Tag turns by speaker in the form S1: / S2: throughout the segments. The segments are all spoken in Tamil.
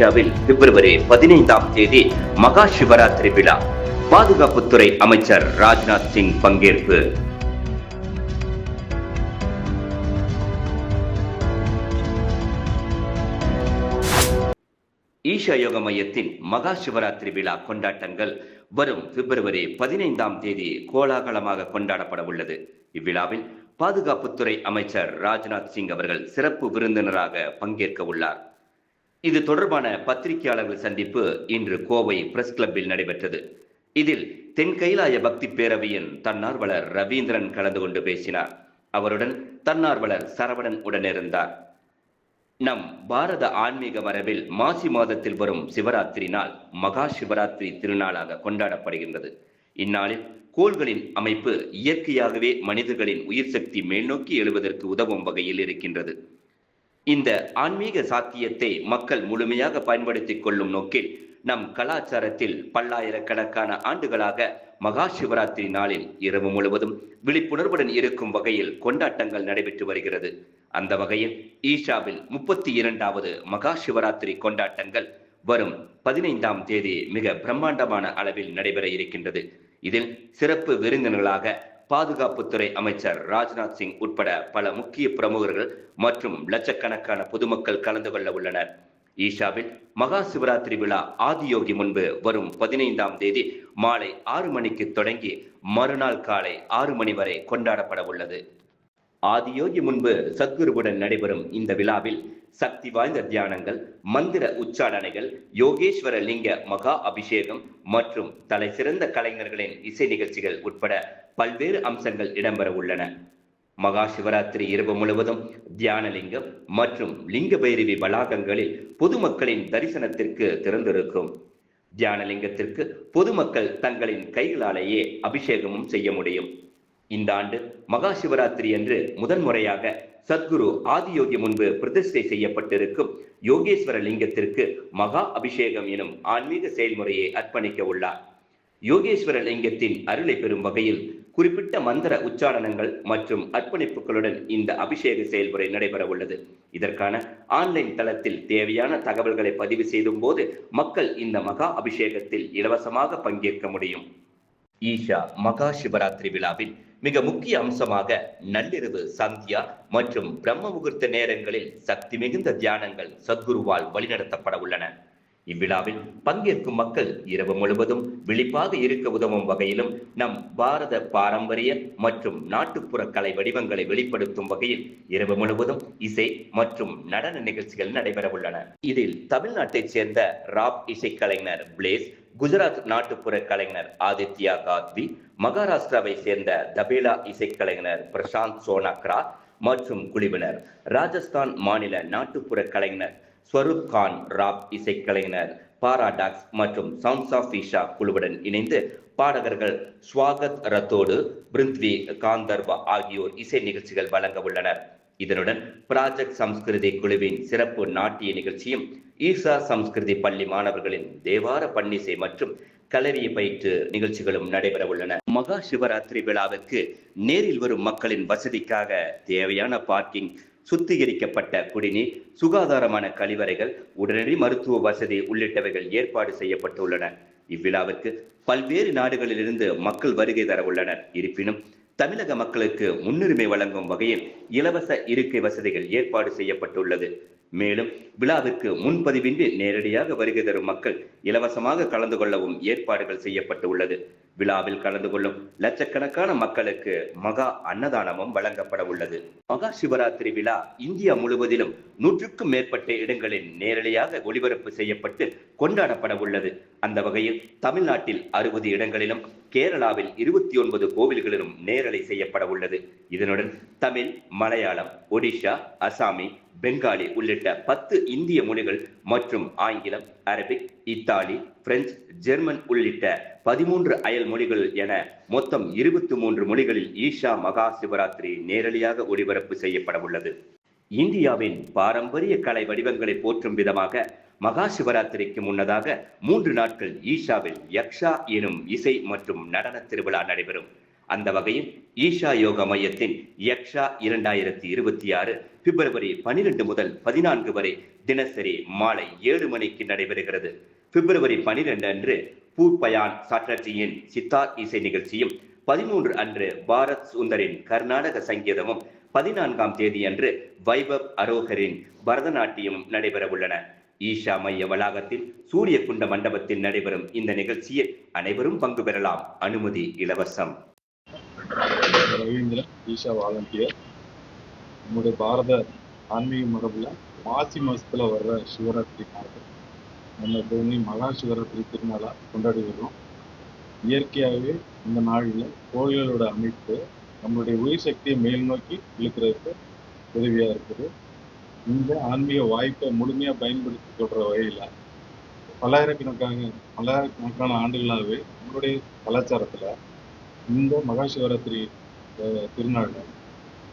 S1: ஈஷாவில் பிப்ரவரி பதினைந்தாம் தேதி மகா சிவராத்திரி விழா. பாதுகாப்புத்துறை அமைச்சர் ராஜ்நாத் சிங் பங்கேற்பு. ஈஷா யோக மையத்தின் மகா சிவராத்திரி விழா கொண்டாட்டங்கள் வரும் பிப்ரவரி பதினைந்தாம் தேதி கோலாகலமாக கொண்டாடப்பட உள்ளது. இவ்விழாவில் பாதுகாப்புத்துறை அமைச்சர் ராஜ்நாத் சிங் அவர்கள் சிறப்பு விருந்தினராக பங்கேற்க உள்ளார். இது தொடர்பான பத்திரிகையாளர்கள் சந்திப்பு இன்று கோவை பிரஸ் கிளப்பில் நடைபெற்றது. இதில் தென் கைலாய பக்தி பேரவையின் தன்னார்வலர் ரவீந்திரன் கலந்து கொண்டு பேசினார். அவருடன் தன்னார்வலர் சரவணன் உடனிருந்தார் நம் பாரத ஆன்மீக மரபில் மாசி மாதத்தில் வரும் சிவராத்திரி நாள் மகா சிவராத்திரி திருநாளாக கொண்டாடப்படுகின்றது. இந்நாளில் கோள்களின் அமைப்பு இயற்கையாகவே மனிதர்களின் உயிர் சக்தி மேல்நோக்கி எழுவதற்கு உதவும் வகையில் இருக்கின்றது. இந்த ஆன்மீக சாத்தியத்தை மக்கள் முழுமையாக பயன்படுத்திக் கொள்ளும் நோக்கில் நம் கலாச்சாரத்தில் பல்லாயிரக்கணக்கான ஆண்டுகளாக மகா சிவராத்திரி நாளில் இரவு முழுவதும் விழிப்புணர்வுடன் இருக்கும் வகையில் கொண்டாட்டங்கள் நடைபெற்று வருகிறது. அந்த வகையில் ஈஷாவில் முப்பத்தி இரண்டாவது மகா சிவராத்திரி கொண்டாட்டங்கள் வரும் பதினைந்தாம் தேதி மிக பிரம்மாண்டமான அளவில் நடைபெற இருக்கின்றது. இதில் சிறப்பு விருந்தினர்களாக பாதுகாப்புத்துறை அமைச்சர் ராஜ்நாத் சிங் உட்பட பல முக்கிய பிரமுகர்கள் மற்றும் லட்சக்கணக்கான பொதுமக்கள் கலந்து கொள்ள உள்ளனர். ஈஷாவில் மகா சிவராத்திரி விழா ஆதியோகி முன்பு வரும் பதினைந்தாம் தேதி மாலை ஆறு மணிக்கு தொடங்கி மறுநாள் காலை ஆறு மணி வரை கொண்டாடப்பட உள்ளது. ஆதியோகி முன்பு சத்குருவுடன் நடைபெறும் இந்த விழாவில் சக்தி வாய்ந்த தியானங்கள் மந்திர உச்சாடனைகள் யோகேஸ்வர லிங்க மகா அபிஷேகம் மற்றும் தலை சிறந்த கலைஞர்களின் இசை நிகழ்ச்சிகள் உட்பட பல்வேறு அம்சங்கள் இடம்பெற உள்ளன. மகா சிவராத்திரி இரவு முழுவதும் தியானலிங்கம் மற்றும் லிங்க பைரவி வளாகங்களில் பொதுமக்களின் தரிசனத்திற்கு திறந்திருக்கும். தியானலிங்கத்திற்கு பொதுமக்கள் தங்களின் கைகளாலேயே அபிஷேகமும் செய்ய முடியும். இந்த ஆண்டு மகா சிவராத்திரி அன்று முதன்முறையாக சத்குரு ஆதியோகி முன்பு பிரதிஷ்டை செய்யப்பட்டிருக்கும் யோகேஸ்வர லிங்கத்திற்கு மகா அபிஷேகம் எனும் ஆன்மீக செயல்முறையை அர்ப்பணிக்க உள்ளார். யோகேஸ்வர லிங்கத்தின் அருளை பெறும் வகையில் குறிப்பிட்ட மந்திர உச்சாரணங்கள் மற்றும் அர்ப்பணிப்புகளுடன் இந்த அபிஷேக செயல்முறை நடைபெற உள்ளது. இதற்கான ஆன்லைன் தளத்தில் தேவையான தகவல்களை பதிவு செய்தும் போது மக்கள் இந்த மகா அபிஷேகத்தில் இலவசமாக பங்கேற்க முடியும். ஈஷா மகா சிவராத்திரி விழாவில் மிக முக்கிய அம்சமாக நள்ளிரவு சந்தியா மற்றும் பிரம்ம முகூர்த்த நேரங்களில் சக்தி மிகுந்த தியானங்கள் சத்குருவால் வழிநடத்தப்பட உள்ளன. இவ்விழாவில் பங்கேற்கும் மக்கள் இரவு முழுவதும் விழிப்பாக இருக்க உதவும் வகையிலும் நம் பாரத பாரம்பரிய மற்றும் நாட்டுப்புற கலை வடிவங்களை வெளிப்படுத்தும் வகையில் இரவு முழுவதும் இசை மற்றும் நடன நிகழ்ச்சிகள் நடைபெற உள்ளன. இதில் தமிழ்நாட்டைச் சேர்ந்த ராப் இசைக்கலைஞர் பிளேஸ் குஜராத் நாட்டுப்புற கலைஞர் ஆதித்யா காத்வி மகாராஷ்டிராவை சேர்ந்த தபேலா இசைக்கலைஞர் பிரசாந்த் சோனாக்ரா மற்றும் குழுவினர் ராஜஸ்தான் மாநில நாட்டுப்புற கலைஞர் ஸ்வரூப் கான் ராப் இசைக்கலைஞர் பாராடாக்ஸ் மற்றும் சவுண்ட்ஸ் ஆஃப் ஈஷா குழுவுடன் இணைந்து பாடகர்கள் ஸ்வாகத் ரத்தோடு பிருந்த்வி காந்தர்வா ஆகியோர் இசை நிகழ்ச்சிகள் வழங்க உள்ளனர். இதனுடன் ப்ராஜெக்ட் சம்ஸ்கிருதி குழுவின் சிறப்பு நாட்டிய நிகழ்ச்சியும் ஈசா சம்ஸ்கிருதி பள்ளி மாணவர்களின் தேவார பன்னிசை மற்றும் களரிய பயிற்று நிகழ்ச்சிகளும் நடைபெற உள்ளன. மகா சிவராத்திரி விழாவிற்கு நேரில் வரும் மக்களின் வசதிக்காக தேவையான பார்க்கிங் சுத்திகரிக்கப்பட்ட குடிநீர் சுகாதாரமான கழிவறைகள் உடனடி மருத்துவ வசதி உள்ளிட்டவைகள் ஏற்பாடு செய்யப்பட்டுள்ளன. இவ்விழாவிற்கு பல்வேறு நாடுகளிலிருந்து மக்கள் வருகை தர உள்ளனர். இருப்பினும் தமிழக மக்களுக்கு முன்னுரிமை வழங்கும் வகையில் இலவச இருக்கை வசதிகள் ஏற்பாடு செய்யப்பட்டுள்ளது. மேலும் விழாவிற்கு முன்பதிவின்றி நேரடியாக வருகை தரும் மக்கள் இலவசமாக கலந்து கொள்ளவும் ஏற்பாடுகள் செய்யப்பட்டு உள்ளது விழாவில் கலந்து கொள்ளும் லட்சக்கணக்கான மக்களுக்கு மகா அன்னதானமும் வழங்கப்பட உள்ளது. மகா சிவராத்திரி விழா இந்தியா முழுவதிலும் நூற்றுக்கும் மேற்பட்ட இடங்களில் நேரடியாக ஒளிபரப்பு செய்யப்பட்டு கொண்டாடப்பட உள்ளது. அந்த வகையில் தமிழ்நாட்டில் அறுபது இடங்களிலும் கேரளாவில் இருபத்தி ஒன்பது கோவில்களிலும் நேரலை செய்யப்பட உள்ளது. இதனுடன் தமிழ் மலையாளம் ஒடிஷா அசாமி பெங்காலி உள்ளிட்ட பத்து இந்திய மொழிகள் மற்றும் ஆங்கிலம் அரபிக் இத்தாலி பிரெஞ்சு ஜெர்மன் உள்ளிட்ட பதிமூன்று அயல் மொழிகள் என மொத்தம் இருபத்தி மூன்று மொழிகளில் ஈஷா மகா சிவராத்திரி நேரடியாக ஒளிபரப்பு செய்யப்பட உள்ளது. இந்தியாவின் பாரம்பரிய கலை வடிவங்களை போற்றும் விதமாக மகா சிவராத்திரிக்கு முன்னதாக மூன்று நாட்கள் ஈஷாவில் யக்ஷா எனும் இசை மற்றும் நடன திருவிழா நடைபெறும். அந்த வகையில் ஈஷா யோகா மையத்தின் யக்ஷா இரண்டாயிரத்தி இருபத்தி ஆறு பிப்ரவரி பனிரெண்டு முதல் பதினான்கு வரை தினசரி மாலை ஏழு மணிக்கு நடைபெறுகிறது. பிப்ரவரி பனிரெண்டு அன்று பூர்பயான் சாட்டர்ஜியின் சித்தார் இசை நிகழ்ச்சியும் பதிமூன்று அன்று பாரத் சுந்தரின் கர்நாடக சங்கீதமும் பதினான்காம் தேதி அன்று வைபவ் அரோகரின் பரதநாட்டியமும் நடைபெற உள்ளன ஈஷா மைய வளாகத்தில் சூரிய குண்ட மண்டபத்தில் நடைபெறும் இந்த நிகழ்ச்சியில் அனைவரும் பங்கு பெறலாம். அனுமதி இலவசம்.
S2: ஈஷா வாலண்டியர். நம்முடைய பாரத ஆன்மீக மரபுல மாசி மாசத்துல வர்ற சிவராத்திரி நம்ம தோனி மகா சிவராத்திரி திருநாளா கொண்டாடி வர்றோம் இயற்கையாகவே இந்த நாளில் கோயில்களோட அமைப்பு நம்மளுடைய உயிர் சக்தியை மேல் நோக்கி இழுக்கிறதுக்கு உதவியா இருக்குது. இந்த ஆன்மீக வாய்ப்பை முழுமையா பயன்படுத்தி கொள்ற வகையில பல்லாயிரக்கணக்கான பல்லாயிரக்கணக்கான ஆண்டுகளாகவே நம்மளுடைய கலாச்சாரத்துல இந்த மகா சிவராத்திரி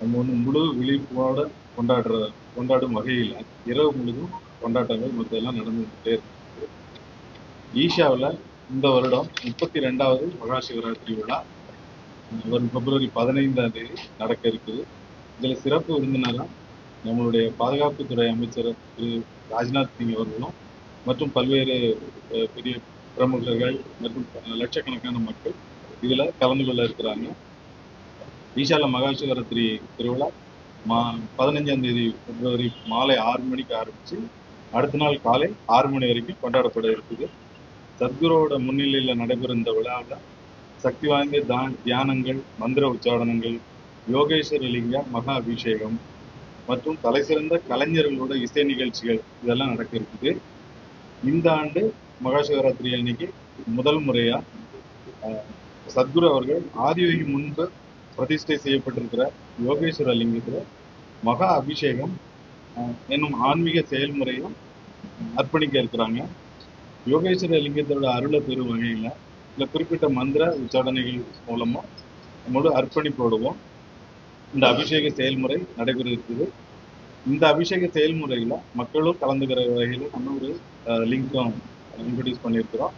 S2: நம்ம வந்து முழு விழிப்போட கொண்டாடுற கொண்டாடும் வகையில இரவு முழுதும் கொண்டாட்டங்கள் மற்றெல்லாம் நடந்துகிட்டே இருக்கு. ஈஷாவில் இந்த வருடம் முப்பத்தி ரெண்டாவது மகா சிவராத்திரி விழா. வரும் பிப்ரவரி பதினைந்தாம் தேதி நடக்க இருக்குது. இதுல சிறப்பு விருந்தினராக நம்மளுடைய பாதுகாப்புத்துறை அமைச்சர் திரு ராஜ்நாத் சிங் அவர்களும் மற்றும் பல்வேறு பெரிய பிரமுகர்கள் மற்றும் லட்சக்கணக்கான மக்கள் இதுல கலந்து கொள்ள இருக்கிறாங்க. ஈஷால மகாசிவராத்திரி திருவிழா மா பதினஞ்சாம் தேதி பிப்ரவரி மாலை ஆறு மணிக்கு ஆரம்பிச்சு அடுத்த நாள் காலை ஆறு மணி வரைக்கும் கொண்டாடப்பட இருக்குது. சத்குருவோட முன்னிலையில நடைபெறும் இந்த விழாவில் சக்தி வாய்ந்த தான் தியானங்கள் மந்திர உச்சாரணங்கள் யோகேஸ்வர லிங்க மகா அபிஷேகம் மற்றும் தலைசிறந்த கலைஞர்களோட இசை நிகழ்ச்சிகள் இதெல்லாம் நடக்க இருக்குது இந்த ஆண்டு மகா சிவராத்திரி அன்னைக்கு முதல் முறையா சத்குரு அவர்கள் ஆதியோகி முன்பு பிரதிஷ்டை செய்யப்பட்டிருக்கிற யோகேஸ்வர லிங்கத்தில் மகா அபிஷேகம் என்னும் ஆன்மீக செயல்முறையும் அர்ப்பணிக்க இருக்கிறாங்க. யோகேஸ்வர லிங்கத்தோட அருளை பெறும் வகையில் இந்த குறிப்பிட்ட மந்திர உச்சாடனைகள் மூலமா நம்மளோட அர்ப்பணிப்போடுவோம். இந்த அபிஷேக செயல்முறை நடைபெற இருக்குது இந்த அபிஷேக செயல்முறையில மக்களும் கலந்துக்கிற வகையில நம்ம ஒரு லிங்க்கும் இன்ட்ரடியூஸ் பண்ணியிருக்கிறோம்.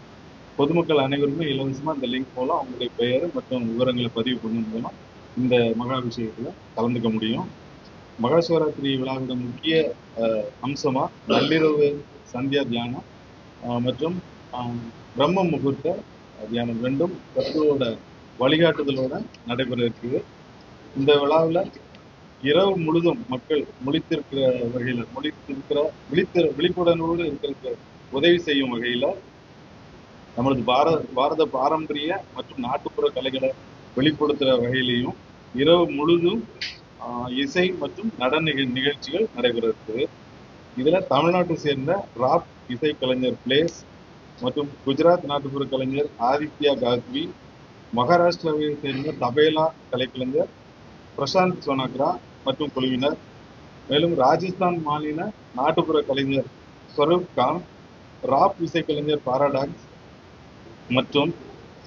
S2: பொதுமக்கள் அனைவருமே இலவசமா இந்த லிங்க் மூலம் அவங்களுடைய பெயர் மற்றும் விவரங்களை பதிவு பண்ணும் மூலம் இந்த மகா அபிஷேகத்துல கலந்துக்க முடியும். மகா சிவராத்திரி விழாவோட முக்கிய அஹ், அம்சமா நள்ளிரவு சந்தியா தியானம் மற்றும் பிரம்ம முகூர்த்த தியானம் ரெண்டும் சத்துவோட வழிகாட்டுதலோட நடைபெற இருக்குது. இந்த விழாவில் இரவு முழுதும் மக்கள் முழித்திருக்கிற வகையில முழித்திருக்கிற விழித்து விழிப்புடனோடு இருக்கிறதுக்கு உதவி செய்யும் வகையில நமது பாரத பாரத பாரம்பரிய மற்றும் நாட்டுப்புற கலைகளை வெளிப்படுத்துற வகையிலையும் இரவு முழுதும் ஆஹ், இசை மற்றும் நடன நிகழ்ச்சிகள் நடைபெற இதில் இதுல தமிழ்நாட்டை சேர்ந்த ராப் இசை கலைஞர் பிளேஸ் மற்றும் குஜராத் நாட்டுப்புற கலைஞர் ஆதித்யா காத்வி மகாராஷ்டிராவை சேர்ந்த தபேலா கலைக்கலைஞர் பிரசாந்த் சோனாக்ரா மற்றும் குழுவினர். மேலும் ராஜஸ்தான் மாநில நாட்டுப்புற கலைஞர் ஸ்வரூப் கான் ராப் இசைக்கலைஞர் பாராடாக்ஸ் மற்றும்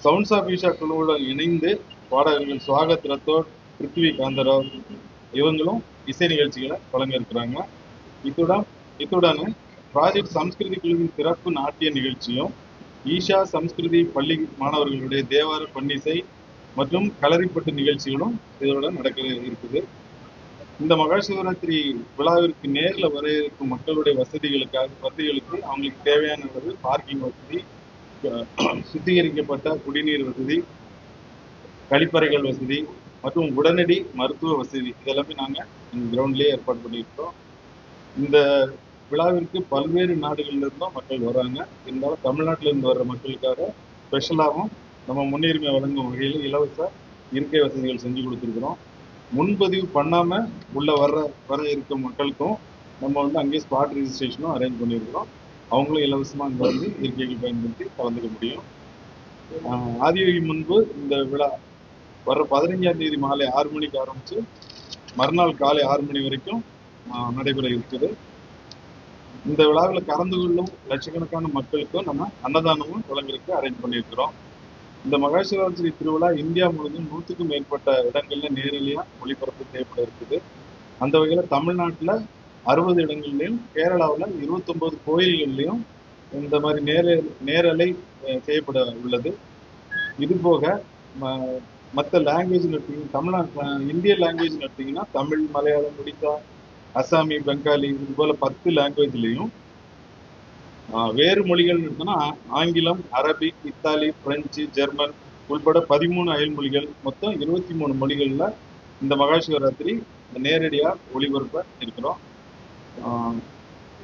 S2: சவுண்ட்ஸ் ஆஃப் ஈஷா குழுவுடன் இணைந்து பாடகர்கள் சுவாகத் ரத்தோட் பிருத்வி காந்தராவ் இவங்களும் இசை நிகழ்ச்சிகளை வழங்க இருக்கிறாங்க இத்துடன் இத்துடன் ப்ராஜெக்ட் சம்ஸ்கிருதி குழுவின் சிறப்பு நாட்டிய நிகழ்ச்சியும் ஈஷா சம்ஸ்கிருதி பள்ளி மாணவர்களுடைய தேவார பன்னிசை மற்றும் களரிப்பட்டு நிகழ்ச்சிகளும் இதோட நடக்க இருக்குது. இந்த மகா சிவராத்திரி விழாவிற்கு நேர்ல வர இருக்கும் மக்களுடைய வசதிகளுக்காக வசதிகளுக்கு அவங்களுக்கு தேவையான அளவு பார்க்கிங் வசதி சுத்திகரிக்கப்பட்ட குடிநீர் வசதி கழிப்பறைகள் வசதி மற்றும் உடனடி மருத்துவ வசதி இதெல்லாமே நாங்க கிரவுண்ட்லயே ஏற்பாடு பண்ணியிருக்கோம். இந்த விழாவிற்கு பல்வேறு நாடுகள்லேருந்தும் மக்கள் வராங்க. இருந்தாலும் தமிழ்நாட்டில இருந்து வர்ற மக்களுக்காக ஸ்பெஷலாகவும் நம்ம முன்னுரிமை வழங்கும் வகையில் இலவச இருக்கை வசதிகள் செஞ்சு கொடுத்துருக்குறோம். முன்பதிவு பண்ணாம உள்ள வர்ற வர இருக்கும் மக்களுக்கும் நம்ம வந்து அங்கேயே ஸ்பாட் ரெஜிஸ்ட்ரேஷனும் அரேஞ்ச் பண்ணியிருக்கிறோம் அவங்களும் இலவசமா அங்க வந்து இருக்கைகள் பயன்படுத்தி கலந்துக்க முடியும். ஆஹ் ஆதியோகி முன்பு இந்த விழா வர்ற பதினைஞ்சாம் தேதி மாலை ஆறு மணிக்கு ஆரம்பிச்சு மறுநாள் காலை ஆறு மணி வரைக்கும் ஆஹ் நடைபெற இருக்குது. இந்த விழாவில் கலந்து கொள்ளும் லட்சக்கணக்கான மக்களுக்கும் நம்ம அன்னதானமும் வழங்குறதுக்கு அரேஞ்ச் பண்ணியிருக்கிறோம் இந்த மகாசிவராத்திரி திருவிழா இந்தியா முழுவதும் நூற்றுக்கும் மேற்பட்ட இடங்கள்ல நேரடியா ஒளிபரப்பு செய்யப்பட இருக்குது. அந்த வகையில தமிழ்நாட்டுல அறுபது இடங்கள்லயும் கேரளாவுல இருபத்தொன்பது கோயில்கள்லயும் இந்த மாதிரி நேர நேரலை செய்யப்பட உள்ளது. இது போக ம- மற்ற லாங்குவேஜ் எடுத்தீங்கன்னா தமிழ்நாட்டு இந்திய லாங்குவேஜ் எடுத்தீங்கன்னா தமிழ் மலையாளம் ஒடிசா அசாமி பெங்காலி இது போல பத்து லாங்குவேஜ்லையும் வேறு மொழிகள் எடுத்தோம்னா ஆங்கிலம் அரபிக் இத்தாலி பிரெஞ்சு ஜெர்மன் உள்பட பதிமூணு அயல் மொழிகள். மொத்தம் இருபத்தி மூணு மொழிகளில் இந்த மகா சிவராத்திரி ஒளிபரப்ப இருக்கிறோம்.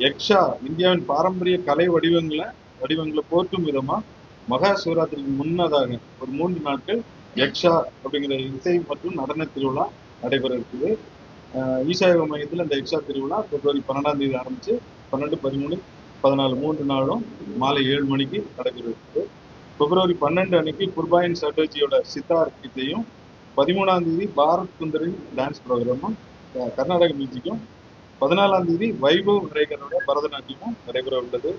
S2: யக்ஷா இந்தியாவின் பாரம்பரிய கலை வடிவங்களை வடிவங்களை போற்றும் விதமாக மகா சிவராத்திரிக்கு முன்னதாக ஒரு மூன்று நாட்கள் யக்ஷா அப்படிங்கிற இசை மற்றும் நடன திருவிழா நடைபெற இருக்குது. ஈசாயோக மையத்தில் இந்த யக்ஷா திருவிழா பிப்ரவரி பன்னெண்டாம் தேதி ஆரம்பிச்சு பன்னெண்டு பதிமூணு பதினாலு மூன்று நாளும் மாலை ஏழு மணிக்கு நடைபெறுகிறது. பிப்ரவரி பன்னெண்டு அன்னைக்கு குர்பாயின் சட்டர்ஜியோட சித்தார் இசையும் பதிமூணாம் தேதி பாரத் குந்தரின் டான்ஸ் ப்ரோக்ராமும் கர்நாடக மியூசிக்கும் பதினாலாம் தேதி வைபவ் ரேகரோட பரதநாட்டியமும் நடைபெற உள்ளது.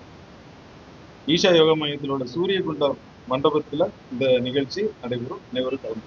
S2: ஈஷா யோக மையத்திலோட சூரிய குண்ட மண்டபத்தில் இந்த நிகழ்ச்சி நடைபெறும். அனைவரும் கலந்து